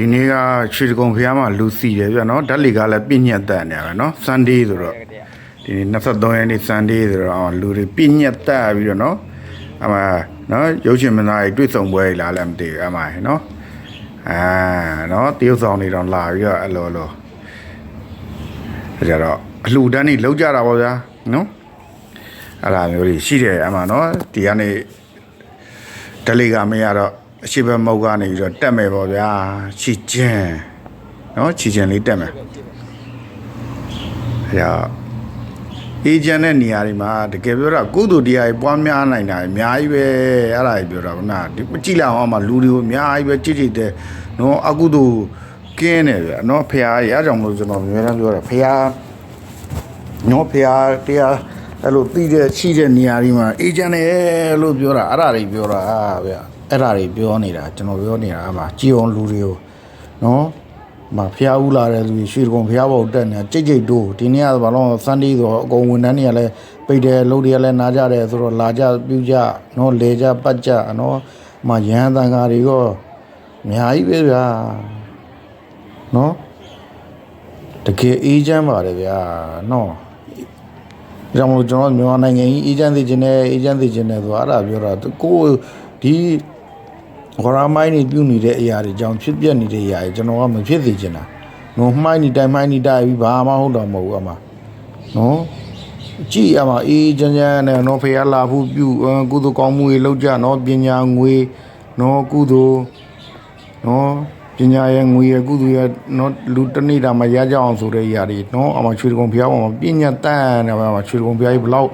ဒီနေ့ကရွှေတကုံဖျားမှာလူစီတယ်ဗျာနော်ဓာတ်လီကလည်းပြည့်ညက်တက်နေရပဲနော် Sunday ဆိုတော့ဒီနေ့23ရက်နေ့ Sunday ဆိုတော့အော်လူတွေပြည့်ညက်တက်ပြီးတော့နော်အမနော်ရုပ်ရှင်မင်းသားတွေတွေ့ဆုံပွဲတွေလာလည်းမသိဘူးအမနော်အာနော်တရုတ်ဆောင်တွေတော့လာပြီးတော့အဲ့လိုလိုဒါကြတော့အလှူဒန်းနေလောက်ကြတာပေါ့ဗျာနော်အဲ့ဒါမျိုးတွေရှိတယ်အမနော်ဒီကနေဒလိကမရတော့ အရှိဘက်မုတ်ကနေပြီးတော့တက်မယ်ပေါ့ဗျာချီချင်းနော်ချီချင်းလေးတက်မယ်အဲဒါအေဂျင့်တဲ့နေရာတွေမှာတကယ်ပြောတာကုသိုလ်တရားတွေပွားများနိုင်တာအများကြီးပဲအဲ့ဒါကြီးပြောတာကနာဒီမကြည့်လိုက်အောင်မှလူတွေကိုအများကြီးပဲကြည့်ကြည့်တဲ့နော်အကုသိုလ်ကင်းတယ်ဗျာနော်ဖရာကြီးအားကြောင့်မလို့ကျွန်တော်အများအားပြောတာဖရာနော်ဖရာတရားအဲ့လိုပြီးတဲ့ရှိတဲ့နေရာတွေမှာအေဂျင့်တယ်လို့ပြောတာအဲ့ဒါတွေပြောတာဗျာ အဲ့ဒါတွေပြောနေတာကျွန်တော်ပြောနေတာအမှကြည်အောင်လူတွေကိုနော်မဖျားဦးလာတဲ့လူတွေရွှေတကုံဖျားဘောက်တက်နေတာကြိတ်ကြိတ်တိုးဒီနေ့ကဘာလို့စန်ဒီဆိုတော့အကုန်ဝန်ထမ်းတွေကလည်းပိတ်တယ်လုပ်တွေကလည်းနားကြတယ်ဆိုတော့လာကြပြူကြနော်လေကြပတ်ကြနော်မရဟန်းတန်ဃာတွေကတော့အများကြီးပဲဗျာနော်တကယ်အေးချမ်းပါတယ်ဗျာနော်ဒါကြောင့်မလို့ကျွန်တော်မြန်မာနိုင်ငံကြီးအေဂျင့်စီခြင်းနဲ့အေဂျင့်စီခြင်းနဲ့ဆိုအဲ့ဒါပြောတာကိုယ်ဒီ ဂရမိုင်းနေပြုတ်နေတဲ့အရာတွေကြောင့်ဖြစ်ပျက်နေတဲ့အရာတွေကျွန်တော်ကမဖြစ်စေချင်တာနော်မှိုင်းနေတိုင်းမှိုင်းနေတိုင်းပြီးဘာမှဟုတ်တော့မဟုတ်ဘူးအမနော်ကြည့်အမအေးချမ်းချမ်းနဲ့နော်ဖေရလာဖို့ပြုတ်ကုသိုလ်ကောင်းမှုတွေလုပ်ကြနော်ပညာငွေနော်ကုသိုလ်နော်ပညာရဲ့ငွေရဲ့ကုသိုလ်ရဲ့နော်လူတစ်နေ့တာမှရကြအောင်ဆိုတဲ့အရာတွေနော်အမချွေကုံဖျားပေါ်မှာပညာတန်တယ်ဗျာအမချွေကုံဖျားကြီးဘလောက်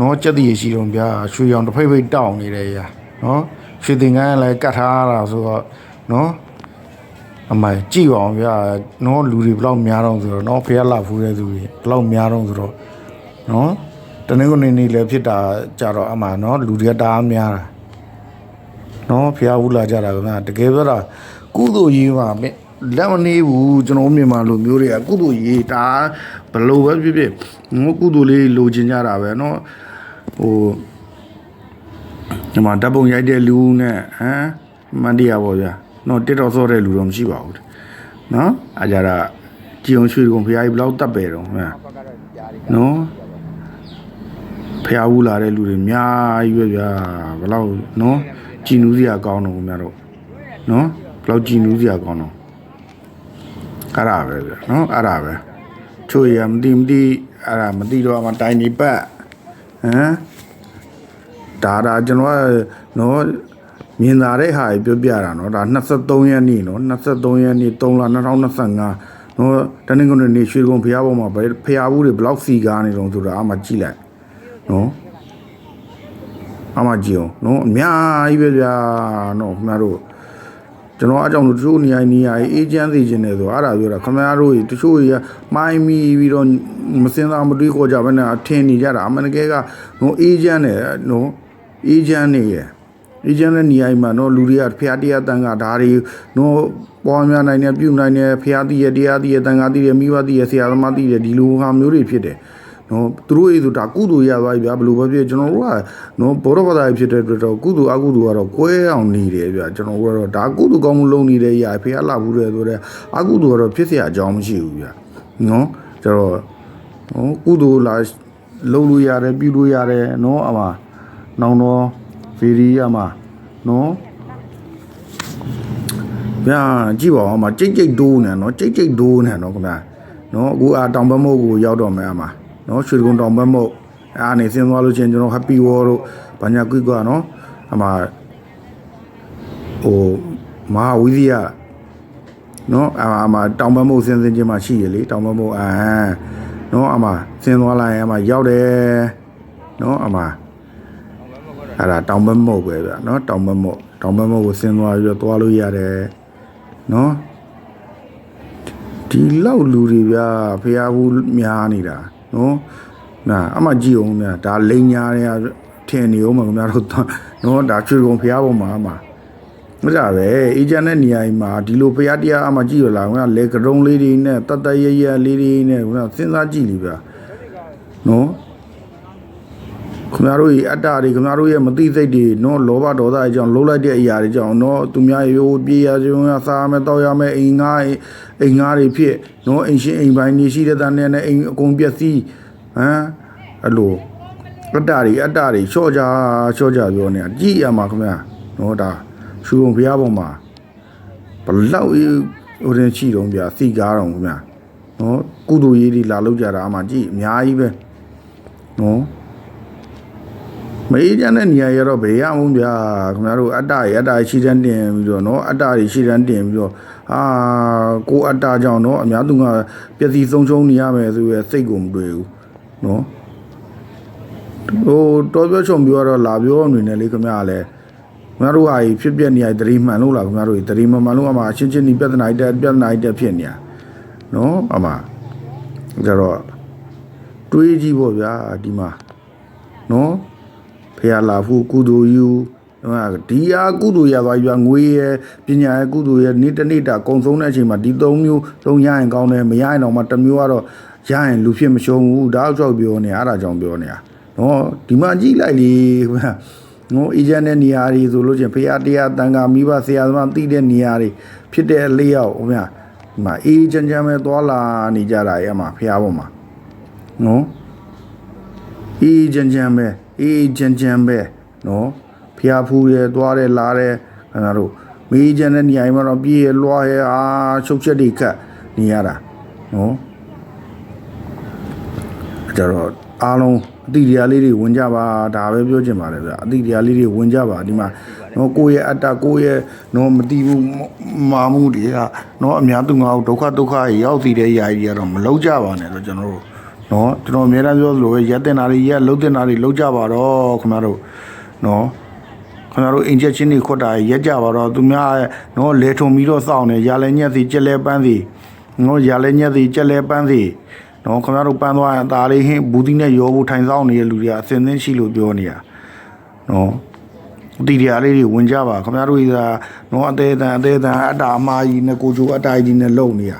နော်စက်တည်ရရှိတော့ဗျာရွှေရောင်တစ်ဖိတ်ဖိတ်တောင်းနေတယ်ရာနော် ရွှေသင်္ကန်းလည်းကတ်ထားတာဆိုတော့နော်အမကြည့်ပါအောင်ဗျာနော်လူတွေဘလောက်များတော့ဆိုတော့နော်ဖျားလာဖူးတဲ့သူတွေဘလောက်များတော့ဆိုတော့နော်တနေ့ကနေနေလည်းဖြစ်တာကြတော့အမနော်လူတွေကတအားများတာနော်ဖျားဘူးလာကြတာကတကယ်ပြောတာကုသိုလ်ရေးပါမဲ့လက်မနေဘူးကျွန်တော်မြန်မာလူမျိုးတွေကကုသိုလ်ရေးဒါဘလို့ပဲဖြစ်ဖြစ်ငိုကုသိုလ်လေးလိုချင်ကြတာပဲနော်ဟို ဒီမှာဓာတ်ပုံရိုက်တဲ့လူနဲ့ဟမ်မန်တရားပေါ့ဗျာနော်တစ်တော်စောတဲ့လူတော့မရှိပါဘူးနော်အကြတာကြည်အောင်ရွှေကုန်ဖျားကြီးဘလောက်တက်ပဲတော့ဟမ်နော်ဖျားဘူးလာတဲ့လူတွေအများကြီးပဲဗျာဘယ်လောက်နော်ကြည်နူးစရာကောင်းတော့ခင်ဗျားတို့နော်ဘယ်လောက်ကြည်နူးစရာကောင်းတော့အဲ့ဒါပဲဗျာနော်အဲ့ဒါပဲချိုရမတိမတိအဲ့ဒါမတိတော့အမတိုင်နေပတ်ဟမ် ဒါဒါကျွန်တော်ကနော်မြင်သာတဲ့ဟာကြီးပြောပြတာနော်ဒါ23ရက်နေ့နော်23ရက်နေ့3လ2025နော်တနင်္ဂနွေနေ့ရွှေကုန်းဖျားပေါ်မှာဖျားဘူးတွေဘယ်လောက်စီကားနေတော့ဆိုတာအမှကြည့်လိုက်နော်အမကြီးအောင်နော်အများကြီးပဲဗျာနော်ခင်ဗျားတို့ကျွန်တော်အကြောင်းတို့တချို့နေရာနေရာအေဂျင့်စီခြင်းနေဆိုအဲ့ဒါပြောတာခင်ဗျားတို့တချို့ကြီးမိုင်းမီပြီးတော့မစင်သားမတွေးခေါ်ကြဘဲနဲ့အထင်နေကြတာအမှန်တကယ်ကနော်အေဂျင့်နဲ့နော် အေဂျင့်နေရဲ့အေဂျင့်နဲ့နေရာမှာနော်လူတွေကဖျားတရားတန်ကဒါတွေနော်ပေါ်များနိုင်တယ်ပြုနိုင်တယ်ဖျားတည်ရတရားတည်ရတန်ကတည်ရမိဘတည်ရဆရာသမားတည်ရဒီလိုဟာမျိုးတွေဖြစ်တယ် နော်သူတို့ရေးဆိုဒါကုသိုလ်ရသွားပြီဗျာဘယ်လိုပဲဖြစ်ကျွန်တော်တို့ကနော်ဘောရပဒါဖြစ်တဲ့အတွက်တော့ကုသိုလ်အကုသိုလ်ကတော့ကွဲအောင်နေတယ်ဗျာကျွန်တော်တို့ကတော့ဒါကုသိုလ်ကောင်းမှုလုပ်နေတဲ့ຢာဖေးအလာဘူးတယ်ဆိုတော့အကုသိုလ်ကတော့ဖြစ်เสียအကြောင်းမရှိဘူးဗျာနော်ကျတော့နော်ကုသိုလ်လာလုပ်လို့ရတယ်ပြုလို့ရတယ်နော်အမ နောင်တော့ဗီဒီယမှာနော်ဗျာကြည့်ပါဦးအမကြိတ်ကြိတ်ဒိုးနေနော်ကြိတ်ကြိတ်ဒိုးနေနော်ခင်ဗျာနော်အခုအာတောင်ဘက်မို့ကိုရောက်တော့မယ်အမနော်ရွှေကုန်းတောင်ဘက်မုတ်အားနေစင်းသွားလို့ချင်းကျွန်တော် happy war တို့ဘာညာကွိကွာနော်အမဟိုမဟာဝိဇိယနော်အမအမတောင်ဘက်မုတ်စင်းစင်းချင်းမှရှိရလေတောင်ဘက်မုတ်အာနော်အမစင်းသွားလိုက်ရင်အမရောက်တယ်နော်အမ အဲ့ဒါတောင်ဘက်မုတ်ပဲဗျနော်တောင်ဘက်မုတ်တောင်ဘက်မုတ်ကိုစင်းသွားပြီးတော့သွားလို့ရတယ်နော်ဒီလောက်လူတွေဗျာဖះဘူးများနေတာနော်နာအမကြည့်အောင်ဗျာဒါလိန်ညာတွေကထင်နေအောင်မခင်ဗျားတို့နော်ဒါချွေကုန်ဖះပေါ်မှာအမမကြပဲအေဂျင့်တဲ့နေရာကြီးမှာဒီလိုဖះတရားအမကြည့်ရလားခင်ဗျာလေကရုံလေးတွေနဲ့တတ်တရရလေးတွေနဲ့ခင်ဗျာစဉ်းစားကြည့်လိဗျာနော် ခင်ဗျားတို့ရဲ့အတ္တတွေခင်ဗျားတို့ရဲ့မသိစိတ်တွေနော်လောဘဒေါသအကြောင်းလုံးလိုက်တဲ့အရာတွေကြောင့်နော်သူများရိုးပြေးရကြုံရစားမယ်တောက်ရမယ်အိမ်ငါးအိမ်ငါးတွေဖြစ်နော်အိမ်ရှင်အိမ်ပိုင်းနေရှိတဲ့တန်းနဲ့အိမ်အကုန်ပျက်စီးဟမ်အဲ့လိုအတ္တတွေအတ္တတွေချော့ကြချော့ကြပြောနေတာကြည့်ရမှာခင်ဗျာနော်ဒါရှူုံဘုရားပေါ်မှာဘလောက်ဟိုရင်ချီတော့ဗျာစီကားတော့ခင်ဗျာနော်ကုသိုလ်ရေးတွေလာလောက်ကြတာအမှကြည့်အများကြီးပဲနော် မအေးချမ်းတဲ့နေရာရတော့ဘယ်ရမုံဗျာခင်ဗျားတို့အတ္တရအတ္တရှိတန်းတင်ပြီးတော့နော်အတ္တရရှိတန်းတင်ပြီးတော့အာကိုအတ္တကြောင့်နော်အများသူကပျက်စီးဆုံးရှုံးနေရမယ်ဆိုရယ်စိတ်ကိုမတွေ့ဘူးနော်ဟိုတော်ပြောချုံပြောတော့လာပြောအနေနဲ့လေခင်ဗျားလည်းခင်ဗျားတို့ဟာကြီးဖြစ်ပျက်နေရတတိမှန်လို့လားခင်ဗျားတို့တတိမမှန်လို့အမှအချင်းချင်းဒီပြဿနာတက်ပြဿနာတက်ဖြစ်နေရနော်အမှဒါတော့တွေးကြည့်ပေါ့ဗျာဒီမှာနော် ဖရာလာဖို့ကုသိုလ်ယူဒီဟာကုသိုလ်ရသွားပြီကငွေရပညာရကုသိုလ်ရနေ့တနေ့တာအကုန်ဆုံးတဲ့အချိန်မှာဒီ၃မျိုးလုံးရရင်ကောင်းတယ်မရရင်တော့မှတစ်မျိုးကတော့ရရင်လူဖြစ်မရှုံးဘူးဒါကြောက်ပြောနေအဲ့ဒါကြောင့်ပြောနေတာနော်ဒီမှာကြည့်လိုက်လေနော်အေဂျင့်တဲ့နေရာတွေဆိုလို့ချင်းဖရာတရားတန်ခါမိဘဆရာသမားတိတဲ့နေရာတွေဖြစ်တဲ့အလေးရောက်ဟိုမြဒီမှာအေဂျင့်ချမ်းပဲသွာလာနေကြတာရဲ့မှာဖရာဘုံမှာနော်အေဂျင့်ချမ်းပဲ အေးချမ်းချမ်းပဲနော်ဖျားဖူးရဲသွားရဲလာရဲခင်ဗျားတို့မေးချမ်းတဲ့နေရာမှာတော့ပြေးရလွှားရဲအာချုပ်ချက်တွေခတ်နေရတာနော်အဲ့ကြတော့အားလုံးအတိတရားလေးတွေဝင်ကြပါဒါပဲပြောချင်ပါတယ်ဗျာအတိတရားလေးတွေဝင်ကြပါဒီမှာနော်ကိုယ့်ရဲ့အတ္တကိုယ့်ရဲ့နော်မတိဘူးမာမှုတွေကနော်အများသူငါ့ကိုဒုက္ခဒုက္ခရောက်စီတဲ့ຢာကြီးကတော့မလောက်ကြပါနဲ့တော့ကျွန်တော်တို့ နော်ကျွန်တော်အများအားပြောသလိုပဲရက်တင်တာတွေရက်လုံးတင်တာတွေလုံးကြပါတော့ခင်ဗျားတို့နော်ခင်ဗျားတို့အင်ဂျက်ချင်းတွေခွတ်တာရက်ကြပါတော့သူများနော်လေထုံပြီးတော့စောင့်နေရလဲညက်စီကြက်လဲပန်းစီနော်ရလဲညက်စီကြက်လဲပန်းစီနော်ခင်ဗျားတို့ပန်းသွားရင်အသားလေးဟင်းဘူးသီးနဲ့ရောဖို့ထိုင်ဆောင်နေတဲ့လူတွေကအစင်သင်းရှိလို့ပြောနေတာနော်ဒီတရားလေးတွေဝင်ကြပါခင်ဗျားတို့ကနော်အသေးအတန်အသေးအတန်အတ္တအမားကြီးနဲ့ကိုချိုအတ္တကြီးနဲ့လုံနေတာ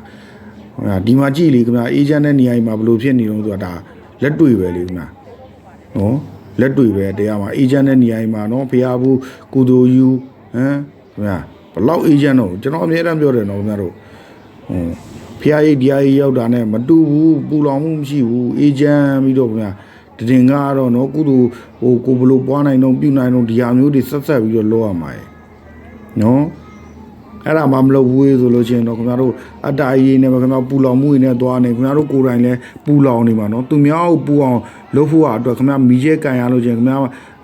ဟုတ်လားဒီမှာကြည့်လေခင်ဗျာအေဂျင့်တဲ့နေရာကြီးမှာဘယ်လိုဖြစ်နေတော့ဆိုတာဒါလက်တွေ့ပဲလေခင်ဗျာနော်လက်တွေ့ပဲတရားမှာအေဂျင့်တဲ့နေရာကြီးမှာနော်ဖျားဘူးကုသိုလ်ယူဟမ်ခင်ဗျာဘယ်လောက်အေဂျင့်တော့ကျွန်တော်အများအားပြောတယ်နော်ခင်ဗျားတို့ဟွန်းဖျားရိတ်တရားကြီးရောက်တာနဲ့မတူဘူးပူလောင်မှုမရှိဘူးအေဂျင့်ပြီးတော့ခင်ဗျာတည်ငါကတော့နော်ကုသိုလ်ဟိုကိုဘယ်လိုပွားနိုင်တော့ပြုနိုင်တော့ဒီဟာမျိုးတွေဆက်ဆက်ပြီးတော့လောရမှာရယ်နော် အဲ့ဒါမှမလုပ်ဘူးဆိုလို့ရှိရင်တော့ခင်ဗျားတို့အတ္တအရေးနဲ့ပဲခင်ဗျားပူလောင်မှုတွေနဲ့သွားနေခင်ဗျားတို့ကိုယ်တိုင်လည်းပူလောင်နေမှာနော်သူများကိုပူအောင်လုပ်ဖို့အတွက်ခင်ဗျားမီးရဲကန်ရလို့ချင်းခင်ဗျား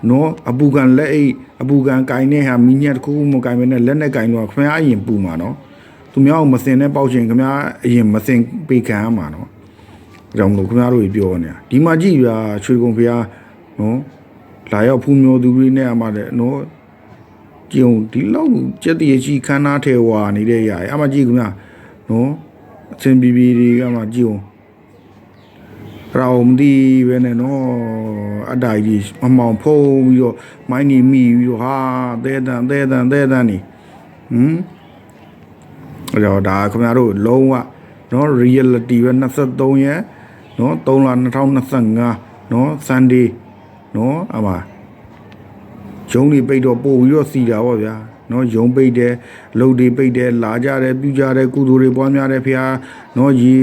နော်အပူကန်လက်အိတ်အပူကန်ကင်နဲ့ဟာမီးညက်တစ်ခုခုမကင်ပဲနဲ့လက်နဲ့ကင်တော့ခင်ဗျားအရင်ပူမှာနော်သူများကိုမစင်နဲ့ပေါက်ချင်ခင်ဗျားအရင်မစင်ပေးခံရမှာနော်ကြောင့်မလို့ခင်ဗျားတို့ပြောနေတာဒီမှာကြည့်ပြချွေကုန်ဖျားနော်လာရောက်ဖူးမျိုးသူတွေနဲ့အမှလည်းနော် ကြုံဒီလောက်ကြက်တရရှိခန်းနာထဲဝါနေတဲ့ຢာအမကြည့်ခင်ဗျာနော်အချင်းဘီဘီတွေကမှကြည့်အောင်ရောမဒီပဲနဲ့နော်အတိုင်ကြီးအမောင်ဖုံးပြီးတော့မိုင်းနေမိပြီးတော့ဟာသဲတန်သဲတန်သဲတန်နေဟမ်အဲ့တော့ဒါခင်ဗျားတို့လုံးဝနော် reality ပဲ23ရက်နော်3လ2025နော် Sunday နော်အမ ရုံးတွေပိတ်တော့ပို့ပြီးတော့စီတာပေါ့ဗျာနော်ရုံးပိတ်တယ်လုံတွေပိတ်တယ်လာကြတယ်ပြူကြတယ်ကုသိုလ်တွေပွားများတယ်ဖះနော်ရေ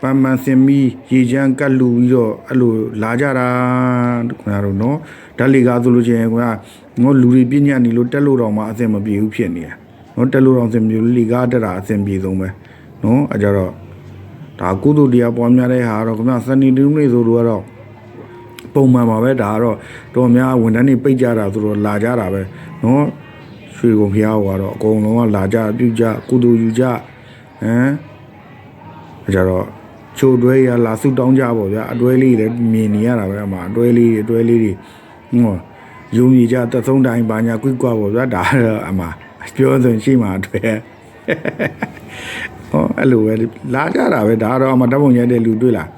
ပန်းပန်းစင်မီရေချမ်းကတ်လူပြီးတော့အဲ့လိုလာကြတာခင်ဗျားတို့နော်ဓာတ်လေကားဆိုလို့ချင်းခင်ဗျာနော်လူတွေပြညတ်နေလို့တက်လို့တော့မှအဆင်မပြေဘူးဖြစ်နေတယ်နော်တက်လို့တော့အဆင်ပြေဘူးလေကားတက်တာအဆင်ပြေဆုံးပဲနော်အကြတော့ဒါကုသိုလ်တရားပွားများတဲ့ဟာတော့ခင်ဗျာစနေတူးနေဆိုတော့ကတော့ ပုံမှန်ပါပဲဒါကတော့တော်များဝန်ထမ်းတွေပိတ်ကြတာသူတို့လာကြတာပဲနော်ရွှေကုန်ဖျားကတော့အကုန်လုံးကလာကြပြုကြကုသိုလ်ယူကြဟမ်အဲကြတော့ချိုတွဲရလာဆုတောင်းကြပေါ့ဗျာအတွဲလေးတွေမြင်နေရတာပဲအမှအတွဲလေးအတွဲလေးတွေဟောယုံကြည်ကြတဆုံးတိုင်းဘာညာကွိကွာပေါ့ဗျာဒါတော့အမှပြောဆိုရှိမှအတွဲဟောအဲ့လိုပဲလာကြတာပဲဒါတော့အမှတပုံရိုက်တဲ့လူတွေ့လား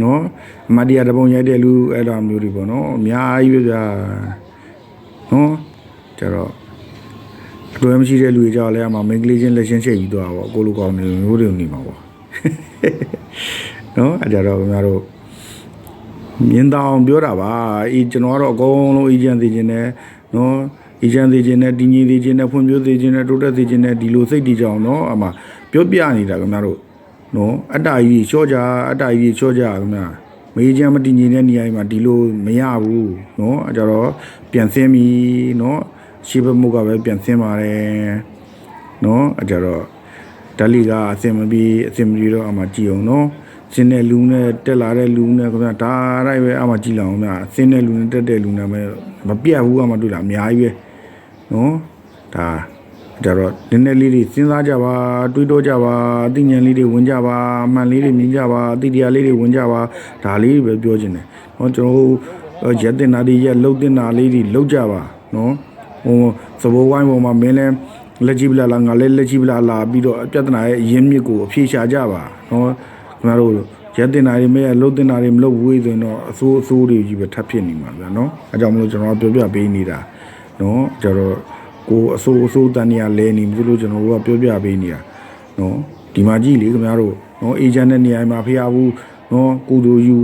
နော်အမတ်တရားတပုံရိုက်တဲ့လူအဲ့လိုမျိုးတွေပေါ့နော်အများကြီးပဲဗျာနော်ကျတော့အတွဲမရှိတဲ့လူတွေကြောက်လဲအမမိန်းကလေးချင်းလက်ချင်းချိတ်ပြီးတော့ပေါ့ကိုလိုကောင်းနေမျိုးတွေနေမှာပေါ့နော်အဲ့ကြတော့ခင်ဗျားတို့မြင်တောင်ပြောတာပါအေးကျွန်တော်ကတော့အကုန်လုံးအေဂျင့်သေးခြင်းနဲ့နော်အေဂျင့်သေးခြင်းနဲ့တည်ငြိမ်သေးခြင်းနဲ့ဖွံ့ဖြိုးသေးခြင်းနဲ့တိုးတက်သေးခြင်းနဲ့ဒီလိုစိတ်တည်ကြအောင်နော်အမှပြောပြနေတာခင်ဗျားတို့ နော်အတ္တကြီးချောကြအတ္တကြီးချောကြခင်ဗျာမေးချမ်းမတည်ငြိမ်တဲ့နေရာတွေမှာဒီလိုမရဘူးနော်အဲကြတော့ပြန်ဆင်းပြီနော်ရှိဘမှုကပဲပြန်ဆင်းပါတယ်နော်အဲကြတော့ဓာတ်လီကအစင်မပြေအစင်မပြေတော့အမှကြည့်အောင်နော်စင်းတဲ့လူနဲ့တက်လာတဲ့လူနဲ့ခင်ဗျာဒါတိုင်းပဲအမှကြည့်လောက်အောင်ဗျာစင်းတဲ့လူနဲ့တက်တဲ့လူနဲ့ပဲမပြတ်ဘူးအမှတွေ့တာအများကြီးပဲနော်ဒါ ကြတော့နည်းနည်းလေးတွေစဉ်းစားကြပါတွေးတောကြပါအသိဉာဏ်လေးတွေဝင်ကြပါအမှန်လေးတွေမြင်ကြပါအသိတရားလေးတွေဝင်ကြပါဒါလေးတွေပဲပြောချင်တယ်နော်ကျွန်တော်တို့ရက်တင်တာတွေရက်လှုပ်တင်တာလေးတွေလှုပ်ကြပါနော်ဟိုသဘောဝိုင်းပေါ်မှာမင်းလဲလက်ကြည့်ပလာလားငါလည်းလက်ကြည့်ပလာလာပြီးတော့ပြဿနာရဲ့အရင်းမြစ်ကိုအဖြေရှာကြပါနော်ခင်ဗျားတို့ရက်တင်တာတွေမဲ့လှုပ်တင်တာတွေမလုပ်ဘူးဆိုရင်တော့အဆိုးအဆိုးတွေကြီးပဲထပ်ဖြစ်နေမှာဗျာနော်အဲကြောင့်မလို့ကျွန်တော်ပြောပြပေးနေတာနော်ကျတော့ ကိုအဆိုးအဆိုးတန်နေရလဲနေမလို့ကျွန်တော်တို့ကပြောပြပေးနေတာနော်ဒီမှာကြည့်လေခင်ဗျားတို့နော်အေဂျင့်တဲ့နေရာမှာဖျားဘူးနော်ကိုတို့ယူ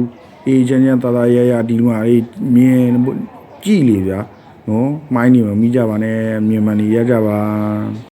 အေဂျင့်ရတာတာရရဒီမှာလေးမြင်ကြည့်လေဗျာနော်မိုင်းနေမှာမိကြပါနဲ့မြန်မာနေရကြပါ